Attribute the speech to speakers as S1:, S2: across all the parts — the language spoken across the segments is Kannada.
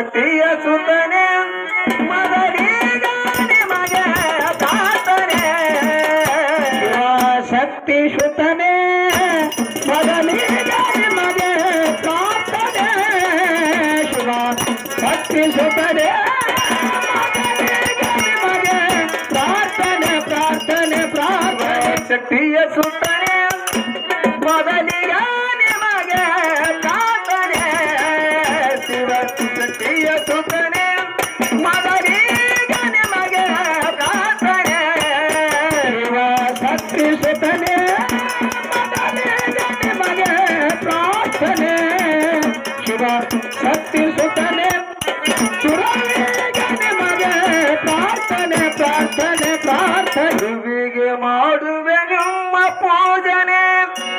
S1: ಸುತನೆ ಮಗನೀಗ ನಿಮಗೆ ಕಾತನೆ
S2: ಶಕ್ತಿ ಸುತನೆ ಮೊದಲಿಗೆ ನಿಮಗೆ ಕಾತನೆ ಶಿವ ಸುತನೆ ಪ್ರಾರ್ಥನೆ ಪ್ರಾರ್ಥನೆ
S1: ಶಕ್ತಿಯ ಸುತನೆ ಶಿವ
S2: ಶಕ್ತಿ ಸುತನೆ ಸುರವಿಗೆ ನಿಮಗೆ ಪ್ರಾರ್ಥನೆ ಪ್ರಾರ್ಥನೆ ಪ್ರಾರ್ಥನೆ.
S1: ಮಾಡುವೆ ನಿಮ್ಮ ಪೂಜನೆ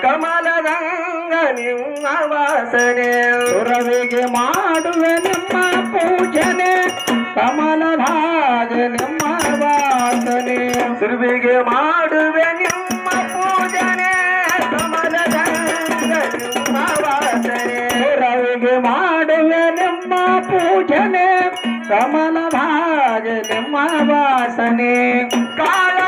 S1: ಕಮಲದಂಗ ನಿಮ್ಮ ವಾಸನೆ.
S2: ಸುರವಿಗೆ ಮಾಡುವೆ ನಿಮ್ಮ ಪೂಜನೆ ಕಮಲಭಾಗ ನಿಮ್ಮ ವಾಸನೆ.
S1: ಸುರವಿಗೆ ಮಾಡುವೆ
S2: ಕಮಲಭಾಗ ನಿಮ್ಮ ವಾಸನೆ
S1: ಕಾಲದಿಂದ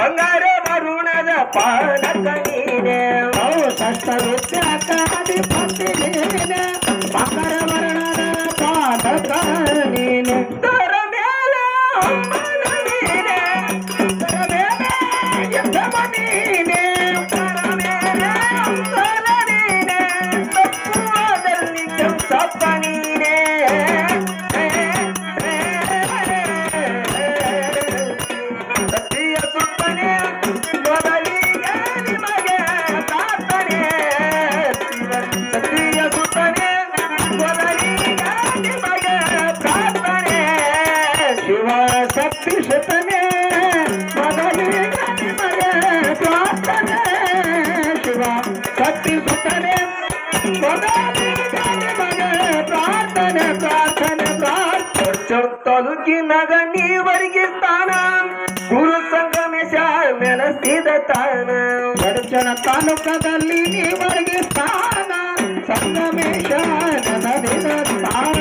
S1: ಬಂಗಾರ ವರುಣದ ಪಾಲಕ ನೀನೆ
S2: ಬಹು ಷಷ್ಠ ವಿದ್ಯಕ ಅಧಿಪತಿ ನೀನೆ ಬಂಗಾರ ವರ್ಣದ ಪಾದಕ ನೀನೆ
S1: ತರ ಮೇಲೆ ಅಮ್ಮನ ನೀನೆ
S2: ತರ ಮೇಲೆ ಯಜ್ಞವ ನೀನೆ
S1: ತರ ಮೇಲೆ ಅಮ್ಮನ ನೀನೆ ತಪ್ಪುವಾದಲ್ಲಿ ಕೆಂಪಪ್ಪ ನೀನೆ ಮೊದಲಿಗೆ ನಿಮಗೆ ಪ್ರಾರ್ಥನೆ ಪ್ರಾರ್ಥನೆ ತಾಲೂಕಿನಾಗ ನೀವರಿಗೆ ಸ್ಥಾನ, ಗುರು ಸಂಗಮೇಶ ನೆಲೆಸಿದ ತಾನ
S2: ಗಡಚಣ ತಾಲೂಕದಲ್ಲಿ ನೀವರಿಗೆ ಸ್ಥಾನ ಸಂಗಮೇಶ ನೆಲೆಸಿದ
S1: ತಾಣ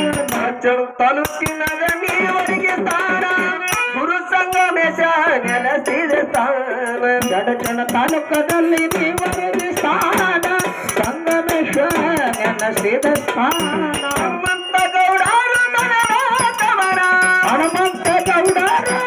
S1: ತಾಲೂಕಿನಾಗ ತಿಳಿತಾನ
S2: ಗಡಚನ ತಾಲೂಕದಲ್ಲಿ ನೀವರಿದು ಸ್ಥಾನ ಸಂಗಮೇಶ ನೆನಸಿದ ಸ್ಥಾನ
S1: ಹನುಮಂತ ಗೌಡರು